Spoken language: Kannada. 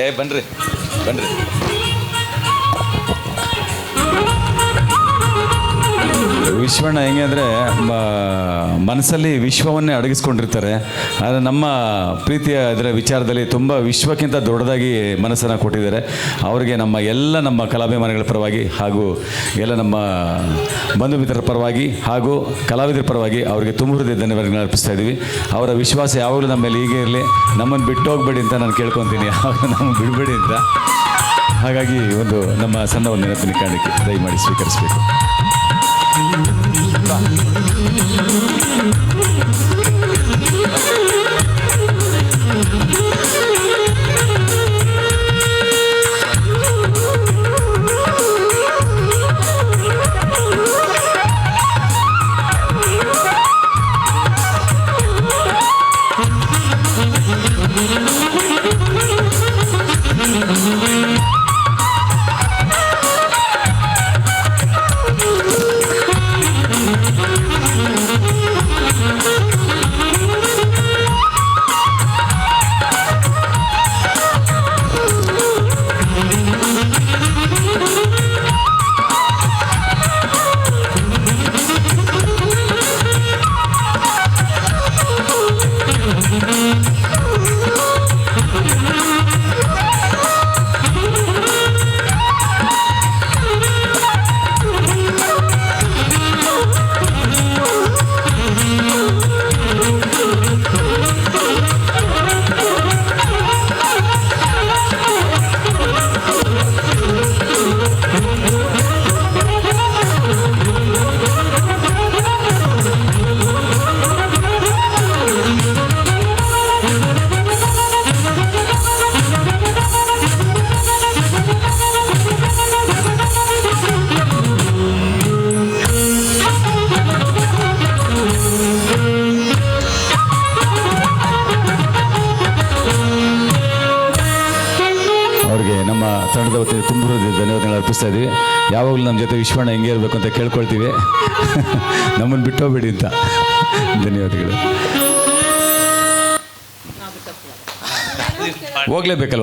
ಏ ಬನ್ರಿ ಬನ್ರಿ. ವಿಶ್ವಣ್ಣ ಹೆಂಗೆ ಅಂದರೆ ಮನಸ್ಸಲ್ಲಿ ವಿಶ್ವವನ್ನೇ ಅಡಗಿಸ್ಕೊಂಡಿರ್ತಾರೆ. ಆದರೆ ನಮ್ಮ ಪ್ರೀತಿಯ ಇದರ ವಿಚಾರದಲ್ಲಿ ತುಂಬ ವಿಶ್ವಕ್ಕಿಂತ ದೊಡ್ಡದಾಗಿ ಮನಸ್ಸನ್ನು ಕೊಟ್ಟಿದ್ದಾರೆ. ಅವರಿಗೆ ನಮ್ಮ ಎಲ್ಲ ನಮ್ಮ ಕಲಾಭಿಮಾನಿಗಳ ಪರವಾಗಿ ಹಾಗೂ ಎಲ್ಲ ನಮ್ಮ ಬಂಧು ಮಿತ್ರರ ಪರವಾಗಿ ಹಾಗೂ ಕಲಾವಿದರ ಪರವಾಗಿ ಅವರಿಗೆ ತುಂಬ ಹೃದಯ ಧನ್ಯವಾದಗಳನ್ನು ಅರ್ಪಿಸ್ತಾ ಇದ್ದೀವಿ. ಅವರ ವಿಶ್ವಾಸ ಯಾವಾಗಲೂ ನಮ್ಮ ಮೇಲೆ ಹೀಗೆ ಇರಲಿ. ನಮ್ಮನ್ನು ಬಿಟ್ಟು ಹೋಗ್ಬೇಡಿ ಅಂತ ನಾನು ಕೇಳ್ಕೊತೀನಿ. ಯಾವಾಗ ನಮ್ಮನ್ನು ಬಿಡಬೇಡಿ ಅಂತ. ಹಾಗಾಗಿ ಒಂದು ನಮ್ಮ ಸಣ್ಣ ಒಂದು ನೆನಪಿನ ಕಾರಣಕ್ಕೆ ದಯಮಾಡಿ ಸ್ವೀಕರಿಸಬೇಕು. ಅವ್ರಿಗೆ ನಮ್ಮ ತಂಡದ ವತಿಯಿಂದ ತುಂಬ ಧನ್ಯವಾದಗಳು ಅರ್ಪಿಸ್ತಾ ಇದ್ದೀವಿ. ಯಾವಾಗಲೂ ನಮ್ಮ ಜೊತೆ ವಿಶ್ವಣ್ಣ ಹೆಂಗೆ ಇರಬೇಕು ಅಂತ ಕೇಳ್ಕೊಳ್ತೀವಿ. ನಮ್ಮನ್ನು ಬಿಟ್ಟೋಗ್ಬಿಡಿ ಅಂತ. ಧನ್ಯವಾದಗಳು. ಹೋಗ್ಲೇಬೇಕಲ್ವ